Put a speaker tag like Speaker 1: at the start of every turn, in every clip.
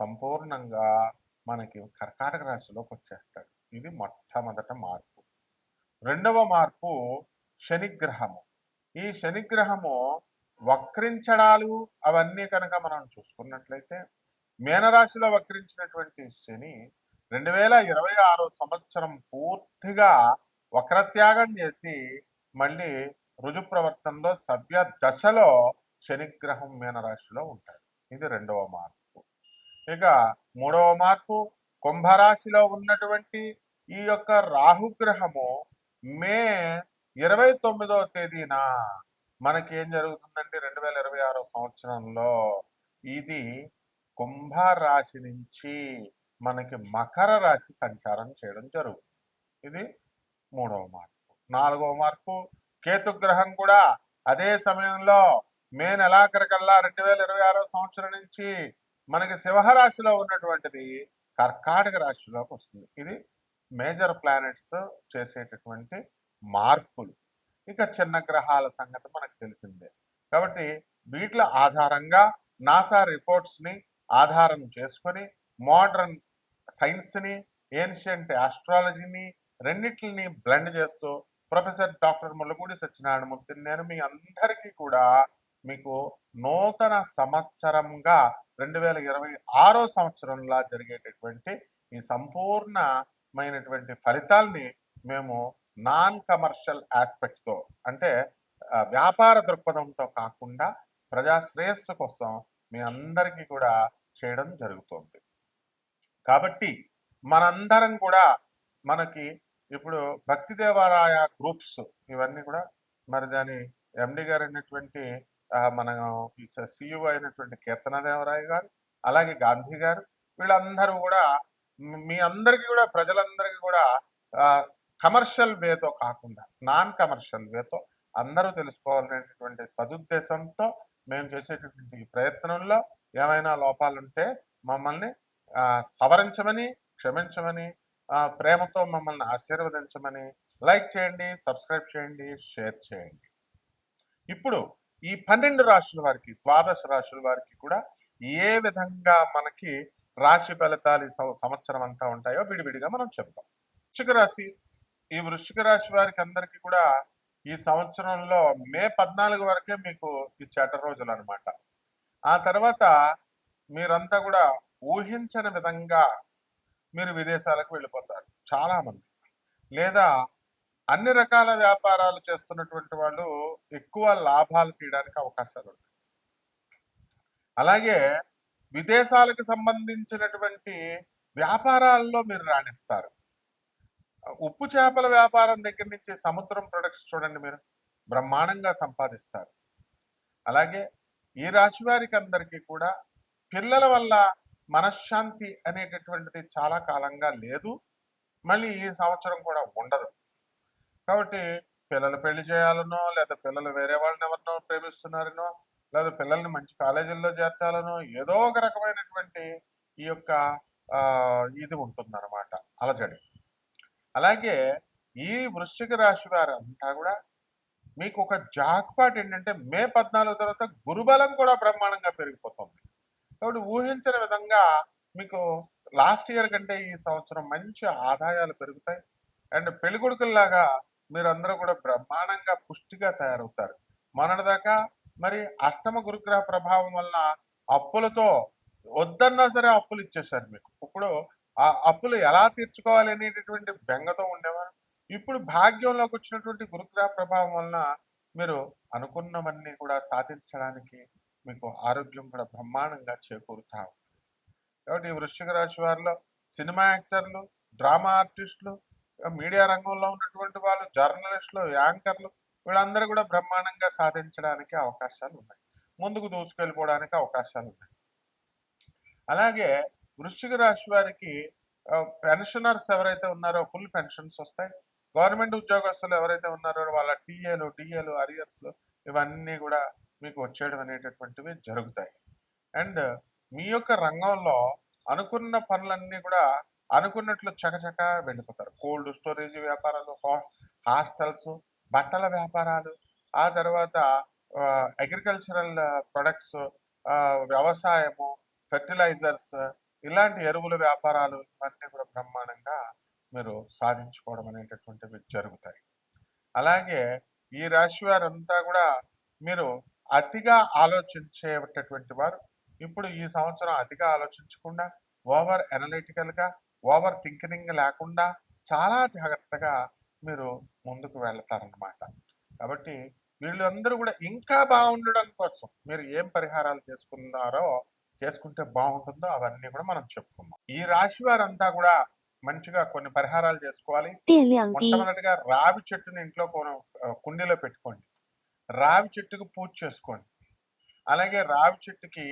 Speaker 1: సంపూర్ణంగా మనకి కర్కాటక రాశిలోకి వచ్చేస్తాడు. ఇది మొట్టమొదట మార్పు. రెండవ మార్పు శనిగ్రహము. ఈ శనిగ్రహము వక్రించడాలు అవన్నీ కనుక మనం చూసుకున్నట్లయితే మీనరాశిలో వక్రించినటువంటి శని రెండు వేల ఇరవై ఆరో సంవత్సరం పూర్తిగా వక్రత్యాగం చేసి మళ్ళీ రుజు ప్రవర్తనలో సవ్య దశలో శనిగ్రహం మీనరాశిలో ఉంటాడు. ఇది రెండవ మార్పు. ఇక మూడవ మార్పు కుంభరాశిలో ఉన్నటువంటి ఈ యొక్క రాహుగ్రహము మే ఇరవై తొమ్మిదవ తేదీన మనకి ఏం జరుగుతుందంటే రెండు వేల ఇరవై ఆరో సంవత్సరంలో ఇది కుంభరాశి నుంచి మనకి మకర రాశి సంచారం చేయడం జరుగుతుంది. ఇది మూడవ మార్పు. నాలుగవ మార్పు కేతుగ్రహం కూడా అదే సమయంలో మే నెలాఖరికల్లా రెండు వేల ఇరవై ఆరో సంవత్సరం నుంచి మనకి సింహరాశిలో ఉన్నటువంటిది కర్కాటక రాశిలోకి వస్తుంది. ఇది మేజర్ ప్లానెట్స్ చేసేటటువంటి మార్పులు. ఇక చిన్న గ్రహాల సంగతి మనకు తెలిసిందే. కాబట్టి వీటిల ఆధారంగా నాసా రిపోర్ట్స్ని ఆధారం చేసుకొని మోడర్న్ సైన్స్ని ఏన్షియంట్ ఆస్ట్రాలజీని రెండిట్లని బ్లెండ్ చేస్తూ ప్రొఫెసర్ డాక్టర్ ముల్లపూడి సత్యనారాయణమూర్తి నేను మీ అందరికీ కూడా మీకు నూతన సంవత్సరంగా రెండు వేల ఇరవై ఆరో సంవత్సరంలో జరిగేటటువంటి ఈ సంపూర్ణమైనటువంటి ఫలితాల్ని మేము నాన్ కమర్షియల్ ఆస్పెక్ట్తో అంటే వ్యాపార దృక్పథంతో కాకుండా ప్రజా శ్రేయస్సు కోసం మీ అందరికీ కూడా చేయడం జరుగుతుంది. కాబట్టి మనందరం కూడా మనకి ఇప్పుడు భక్తి దేవాలయ గ్రూప్స్ ఇవన్నీ కూడా మరి దాని ఎండి గారు అయినటువంటి మనం సియు అయినటువంటి కీర్తనదేవరాయ గారు అలాగే గాంధీ గారు వీళ్ళందరూ కూడా మీ అందరికీ కూడా ప్రజలందరికీ కూడా కమర్షియల్ వేతో కాకుండా నాన్ కమర్షియల్ వేతో అందరూ తెలుసుకోవాలనేటటువంటి సదుద్దేశంతో మేము చేసేటటువంటి ప్రయత్నంలో ఏమైనా లోపాలుంటే మమ్మల్ని సవరించమని క్షమించమని ప్రేమతో మమ్మల్ని ఆశీర్వదించమని లైక్ చేయండి సబ్స్క్రైబ్ చేయండి షేర్ చేయండి. ఇప్పుడు ఈ పన్నెండు రాశుల వారికి ద్వాదశ రాశుల వారికి కూడా ఏ విధంగా మనకి రాశి ఫలితాలు సం- సంవత్సరం అంతా ఉంటాయో విడివిడిగా మనం చెప్తాం. వృశ్చిక రాశి ఈ వృశ్చిక రాశి వారికి అందరికీ కూడా ఈ సంవత్సరంలో మే పద్నాలుగు వరకే మీకు ఈ చెట రోజులు అనమాట ఆ తర్వాత మీరంతా కూడా ఊహించని విధంగా మీరు విదేశాలకు వెళ్ళిపోతారు చాలామంది. లేదా అన్ని రకాల వ్యాపారాలు చేస్తున్నటువంటి వాళ్ళు ఎక్కువ లాభాలు తీయడానికి అవకాశాలు ఉంటాయి. అలాగే విదేశాలకు సంబంధించినటువంటి వ్యాపారాల్లో మీరు రాణిస్తారు. ఉప్పు చేపల వ్యాపారం దగ్గర నుంచి సముద్రం ప్రొడక్ట్స్ చూడండి మీరు. బ్రహ్మాండంగా సంపాదిస్తారు. అలాగే ఈ రాశి వారికి అందరికీ కూడా పిల్లల వల్ల మనశ్శాంతి అనేటటువంటిది చాలా కాలంగా లేదు. మళ్ళీ ఈ సంవత్సరం కూడా ఉండదు. కాబట్టి పిల్లలు పెళ్ళి చేయాలనో లేదా పిల్లలు వేరే వాళ్ళని ఎవరినో ప్రేమిస్తున్నారనో లేదా పిల్లల్ని మంచి కాలేజీల్లో చేర్చాలనో ఏదో ఒక రకమైనటువంటి ఈ యొక్క ఆ, ఇది ఉంటుందన్నమాట అలజడి. అలాగే ఈ వృశ్చిక రాశి వారంతా కూడా మీకు ఒక జాక్పాట్ ఏంటంటే మే పద్నాలుగు తర్వాత గురుబలం కూడా బ్రహ్మాండంగా పెరిగిపోతుంది. కాబట్టి ఊహించిన విధంగా మీకు లాస్ట్ ఇయర్ కంటే ఈ సంవత్సరం మంచి ఆదాయాలు పెరుగుతాయి. అండ్ పెళ్ళికొడుకుల్లాగా మీరందరూ కూడా బ్రహ్మాండంగా పుష్టిగా తయారవుతారు. మొన్నటిదాకా మరి అష్టమ గురుగ్రహ ప్రభావం వలన అప్పులతో వద్దన్నా సరే అప్పులు ఇచ్చేసారు మీకు. ఇప్పుడు ఆ అప్పులు ఎలా తీర్చుకోవాలి అనేటటువంటి బెంగతో ఉండేవారు. ఇప్పుడు భాగ్యంలోకి వచ్చినటువంటి గురుగ్రహ ప్రభావం వలన మీరు అనుకున్నవన్నీ కూడా సాధించడానికి మీకు ఆరోగ్యం కూడా బ్రహ్మాండంగా చేకూరుతా కాబట్టి ఈ వృశ్చిక రాశి వారిలో సినిమా యాక్టర్లు డ్రామా ఆర్టిస్టులు మీడియా రంగంలో ఉన్నటువంటి వాళ్ళు జర్నలిస్టులు యాంకర్లు వీళ్ళందరూ కూడా బ్రహ్మాండంగా సాధించడానికి అవకాశాలు ఉన్నాయి. ముందుకు దూసుకెళ్ళిపోవడానికి అవకాశాలు ఉన్నాయి. అలాగే వృశ్చిక రాశి వారికి పెన్షనర్స్ ఎవరైతే ఉన్నారో ఫుల్ పెన్షన్స్ వస్తాయి. గవర్నమెంట్ ఉద్యోగస్తులు ఎవరైతే ఉన్నారో వాళ్ళ టీఏలు డిఏలు అరియర్స్లు ఇవన్నీ కూడా మీకు వచ్చేయడం అనేటటువంటివి జరుగుతాయి. అండ్ మీ యొక్క రంగంలో అనుకున్న పనులన్నీ కూడా అనుకున్నట్లు చకచక వెళ్ళిపోతారు. కోల్డ్ స్టోరేజ్ వ్యాపారాలు హాస్టల్స్ బట్టల వ్యాపారాలు ఆ తర్వాత అగ్రికల్చరల్ ప్రొడక్ట్స్ వ్యవసాయము ఫెర్టిలైజర్స్ ఇలాంటి ఎరువుల వ్యాపారాలు ఇవన్నీ కూడా బ్రహ్మాండంగా మీరు సాధించుకోవడం అనేటటువంటివి జరుగుతాయి. అలాగే ఈ రాశి వారంతా కూడా మీరు అతిగా ఆలోచించేటటువంటి వారు. ఇప్పుడు ఈ సంవత్సరం అతిగా ఆలోచించకుండా ఓవర్ ఎనలిటికల్గా ఓవర్ థింకింగ్ లేకుండా చాలా జాగ్రత్తగా మీరు ముందుకు వెళతారనమాట కాబట్టి వీళ్ళందరూ కూడా ఇంకా బాగుండడం కోసం మీరు ఏం పరిహారాలు చేసుకున్నారో చేసుకుంటే బాగుంటుందో అవన్నీ కూడా మనం చెప్పుకుందాం. ఈ రాశి వారంతా కూడా మంచిగా కొన్ని పరిహారాలు చేసుకోవాలి. మొట్టమొదటిగా రావి చెట్టుని ఇంట్లో కుండీలో పెట్టుకోండి. రావి చెట్టుకు పూజ చేసుకోండి. అలాగే రావి చెట్టుకి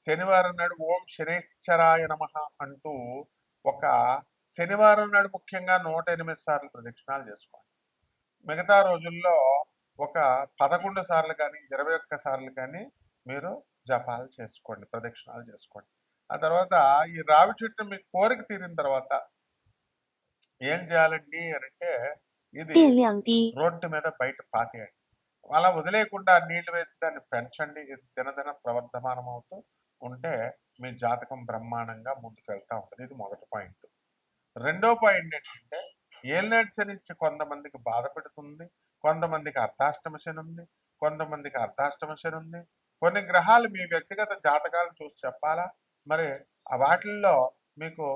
Speaker 1: శనివారం నాడు ఓం శనేశ్వరాయ నమ అంటూ ఒక శనివారం నాడు ముఖ్యంగా నూట ఎనిమిది సార్లు ప్రదక్షిణాలు చేసుకోండి మిగతా రోజుల్లో ఒక పదకొండు సార్లు కానీ ఇరవై ఒక్క సార్లు కానీ మీరు జపాలు చేసుకోండి ప్రదక్షిణాలు చేసుకోండి. ఆ తర్వాత ఈ రావి చెట్టు మీ కోరిక తీరిన తర్వాత ఏం చేయాలండి అంటే ఇది రోడ్డు మీద బయట పాతేయండి అలా వదిలేయకుండా నీళ్ళు వేసి దాన్ని పెంచండి. ఇది దినదిన ప్రవర్ధమానం అవుతూ ఉంటే మీ జాతకం బ్రహ్మాండంగా ముందుకు వెళ్తూ ఉంటుంది. ఇది మొదటి పాయింట్. రెండో పాయింట్ ఏంటంటే ఏలినాటి శని కొంతమందికి బాధ పెడుతుంది కొంతమందికి అర్ధాష్టమ శని ఉంది కొంతమందికి అర్ధాష్టమ శని ఉంది. కొన్ని గ్రహాలు మీ వ్యక్తిగత జాతకాలను చూసి చెప్పాలా? మరి వాటిల్లో మీకు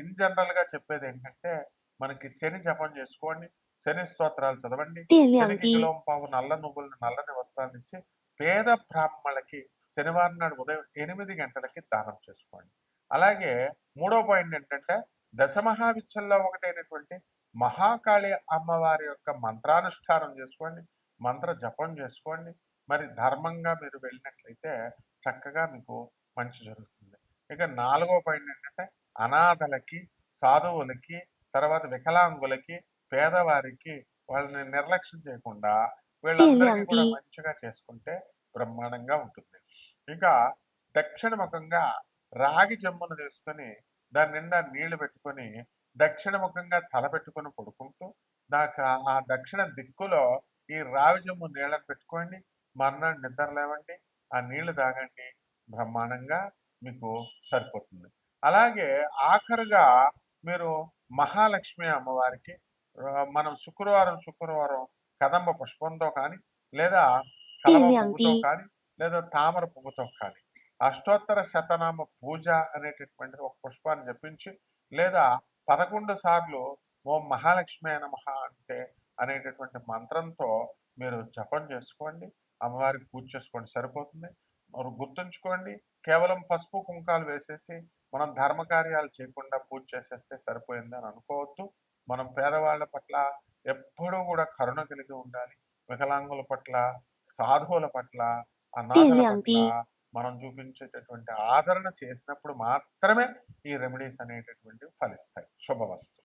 Speaker 1: ఇన్ జనరల్గా చెప్పేది ఏంటంటే మనకి శని జపం చేసుకోండి శని స్తోత్రాలు చదవండి శనికి కిలోం పావు నల్ల నువ్వులను నల్లని వస్త్రాలు ఇచ్చి పేద బ్రాహ్మణులకి శనివారం నాడు ఉదయం ఎనిమిది గంటలకి దానం చేసుకోండి. అలాగే మూడో పాయింట్ ఏంటంటే దశమహావిచ్చల్లో ఒకటైనటువంటి మహాకాళి అమ్మవారి యొక్క మంత్రానుష్ఠానం చేసుకోండి మంత్ర జపం చేసుకోండి. మరి ధర్మంగా మీరు వెళ్ళినట్లయితే చక్కగా మీకు మంచి జరుగుతుంది. ఇక నాలుగో పాయింట్ ఏంటంటే అనాథలకి సాధువులకి తర్వాత వికలాంగులకి పేదవారికి వాళ్ళని నిర్లక్ష్యం చేయకుండా వీళ్ళందరికీ కూడా. మంచిగా చేసుకుంటే బ్రహ్మాండంగా ఉంటుంది. ఇక దక్షిణ ముఖంగా రాగి చెంబును తీసుకొని దాని నిండా నీళ్ళు పెట్టుకొని దక్షిణ ముఖంగా తల పెట్టుకొని పడుకుంటూ దాకా ఆ దక్షిణ దిక్కులో ఈ రావి చెంబు నీళ్ళని పెట్టుకోండి. మర్నాడు నిద్ర లేవండి. ఆ నీళ్ళు తాగండి. బ్రహ్మాండంగా మీకు సరిపోతుంది. అలాగే ఆఖరుగా మీరు మహాలక్ష్మి అమ్మవారికి మనం శుక్రవారం శుక్రవారం కదంబ పుష్పంతో కానీ లేదా కలవ. పువ్వుతో కానీ లేదా తామర పువ్వుతో కానీ. అష్టోత్తర శతనామ పూజ అనేటటువంటి ఒక పుష్పాన్ని జపించి లేదా పదకొండు సార్లు ఓం మహాలక్ష్మి అయిన అంటే అనేటటువంటి మంత్రంతో మీరు జపం చేసుకోండి. అమ్మవారికి పూజ చేసుకోండి. సరిపోతుంది. మరి గుర్తుంచుకోండి కేవలం పసుపు కుంకాలు వేసేసి మనం ధర్మ కార్యాలు చేయకుండా పూజ చేసేస్తే సరిపోయింది అని అనుకోవద్దు. మనం పేదవాళ్ళ పట్ల ఎప్పుడూ కూడా కరుణ కలిగి ఉండాలి. వికలాంగుల పట్ల సాధువుల పట్ల అనాథల పట్ల
Speaker 2: తెలియండి.
Speaker 1: మనం చూపించేటటువంటి ఆదరణ చేసినప్పుడు మాత్రమే ఈ రెమెడీస్ అనేటటువంటివి ఫలిస్తాయి శుభవస్తు